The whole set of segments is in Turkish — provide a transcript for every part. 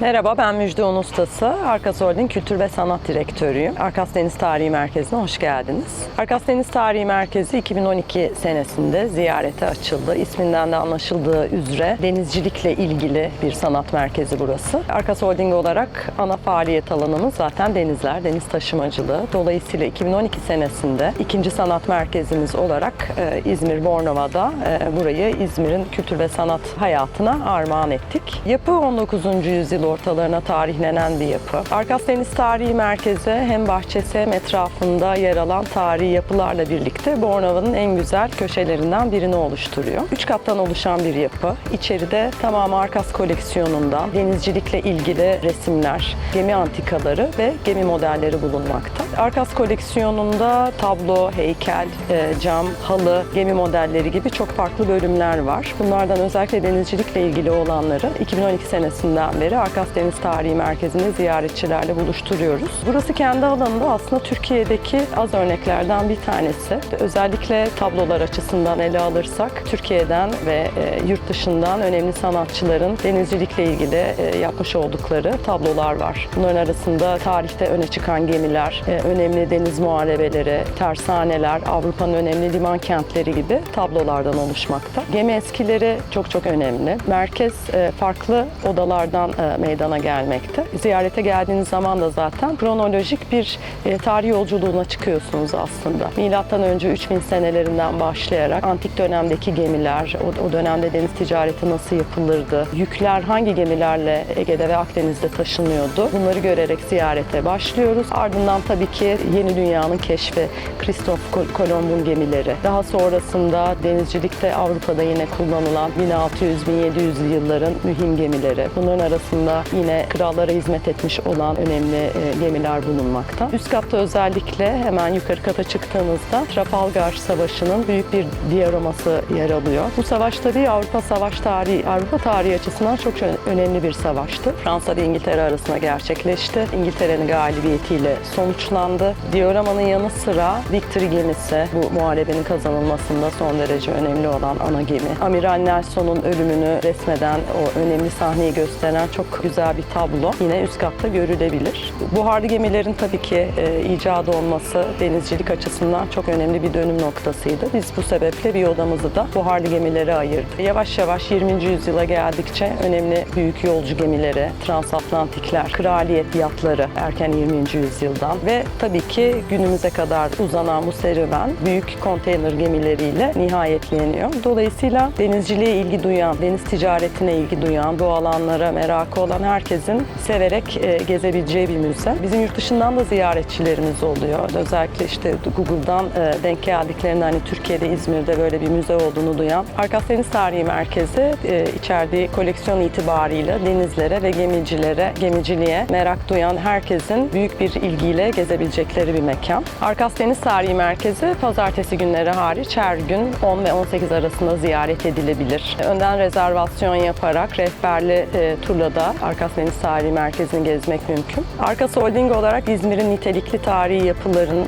Merhaba ben Müjde Un Ustası. Arkas Holding Kültür ve Sanat Direktörüyüm. Arkas Deniz Tarihi Merkezi'ne hoş geldiniz. Arkas Deniz Tarihi Merkezi 2012 senesinde ziyarete açıldı. İsminden de anlaşıldığı üzere denizcilikle ilgili bir sanat merkezi burası. Arkas Holding olarak ana faaliyet alanımız zaten denizler, deniz taşımacılığı. Dolayısıyla 2012 senesinde ikinci sanat merkezimiz olarak e, İzmir Bornova'da e, burayı İzmir'in kültür ve sanat hayatına armağan ettik. Yapı 19. yüzyıl ortalarına tarihlenen bir yapı. Arkas Deniz Tarihi Merkezi hem bahçesi hem etrafında yer alan tarihi yapılarla birlikte Bornova'nın en güzel köşelerinden birini oluşturuyor. Üç kattan oluşan bir yapı. İçeride tamamı Arkas koleksiyonundan denizcilikle ilgili resimler, gemi antikaları ve gemi modelleri bulunmakta. Arkas koleksiyonunda tablo, heykel, e, cam, halı, gemi modelleri gibi çok farklı bölümler var. Bunlardan özellikle denizcilikle ilgili olanları 2012 senesinden beri Arkas Deniz Tarihi Merkezi'nde ziyaretçilerle buluşturuyoruz. Burası kendi alanında aslında Türkiye'deki az örneklerden bir tanesi. Özellikle tablolar açısından ele alırsak Türkiye'den ve e, yurt dışından önemli sanatçıların denizcilikle ilgili e, yapmış oldukları tablolar var. Bunların arasında tarihte öne çıkan gemiler, e, önemli deniz muharebeleri, tersaneler, Avrupa'nın önemli liman kentleri gibi tablolardan oluşmakta. Gemi eskileri çok çok önemli. Merkez farklı odalardan meydana gelmekte. Ziyarete geldiğiniz zaman da zaten kronolojik bir e, tarih yolculuğuna çıkıyorsunuz aslında. Milattan önce 3000 senelerinden başlayarak antik dönemdeki gemiler, o, dönemde deniz ticareti nasıl yapılırdı, yükler hangi gemilerle Ege'de ve Akdeniz'de taşınıyordu. Bunları görerek ziyarete başlıyoruz. Ardından tabii ki yeni dünyanın keşfi, Kristof Kol- Kolomb'un gemileri. Daha sonrasında denizcilikte Avrupa'da yine kullanılan 1600-1700 yılların mühim gemileri. Bunların arasında yine krallara hizmet etmiş olan önemli e, gemiler bulunmakta. Üst katta özellikle hemen yukarı kata çıktığınızda Trafalgar Savaşı'nın büyük bir dioraması yer alıyor. Bu savaş tabii Avrupa savaş tarihi, Avrupa tarihi açısından çok önemli bir savaştı. Fransa ve İngiltere arasında gerçekleşti. İngiltere'nin galibiyetiyle sonuçlandı. Dioramanın yanı sıra Victory gemisi bu muharebenin kazanılmasında son derece önemli olan ana gemi. Amiral Nelson'un ölümünü resmeden o önemli sahneyi gösteren çok güzel bir tablo yine üst katta görülebilir. Buharlı gemilerin tabii ki e, icadı olması denizcilik açısından çok önemli bir dönüm noktasıydı. Biz bu sebeple bir odamızı da buharlı gemilere ayırdık. Yavaş yavaş 20. yüzyıla geldikçe önemli büyük yolcu gemileri, transatlantikler, kraliyet yatları erken 20. yüzyıldan ve tabii ki günümüze kadar uzanan bu serüven büyük konteyner gemileriyle nihayetleniyor. Dolayısıyla denizciliğe ilgi duyan, deniz ticaretine ilgi duyan, bu alanlara merakı olan herkesin severek e, gezebileceği bir müze. Bizim yurt dışından da ziyaretçilerimiz oluyor. Özellikle işte Google'dan e, denk geldiklerinde hani Türkiye'de, İzmir'de böyle bir müze olduğunu duyan Arkas Deniz Tarihi Merkezi e, içerdiği koleksiyon itibarıyla denizlere ve gemicilere, gemiciliğe merak duyan herkesin büyük bir ilgiyle gezebilecekleri bir mekan. Arkas Deniz Tarihi Merkezi pazartesi günleri hariç her gün 10 ve 18 arasında ziyaret edilebilir. Önden rezervasyon yaparak rehberli e, turla da Arkas Deniz Tarihi Merkezi'ni gezmek mümkün. Arkas Holding olarak İzmir'in nitelikli tarihi yapılarının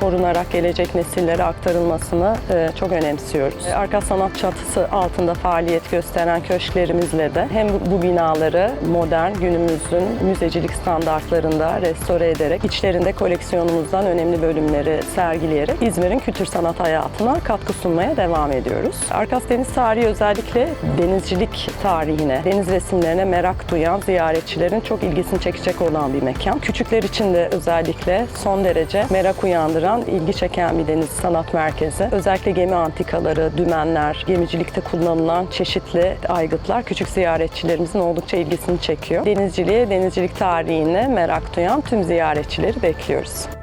korunarak gelecek nesillere aktarılmasını e, çok önemsiyoruz. E, Arkas Sanat Çatısı altında faaliyet gösteren köşklerimizle de hem bu- binaları modern günümüzün müzecilik standartlarında restore ederek içlerinde koleksiyonumuzdan önemli bölümleri sergileyerek İzmir'in kültür sanat hayatına katkı sunmaya devam ediyoruz. Arkas Deniz Tarihi özellikle denizcilik tarihine, deniz resimlerine merak duyan ziyaretçilerin çok ilgisini çekecek olan bir mekan. Küçükler için de özellikle son derece merak uyandıran, ilgi çeken bir deniz sanat merkezi. Özellikle gemi antikaları, dümenler, gemicilikte kullanılan çeşitli aygıtlar küçük ziyaretçilerimizin oldukça ilgisini çekiyor. Denizciliğe, denizcilik tarihine merak duyan tüm ziyaretçileri bekliyoruz.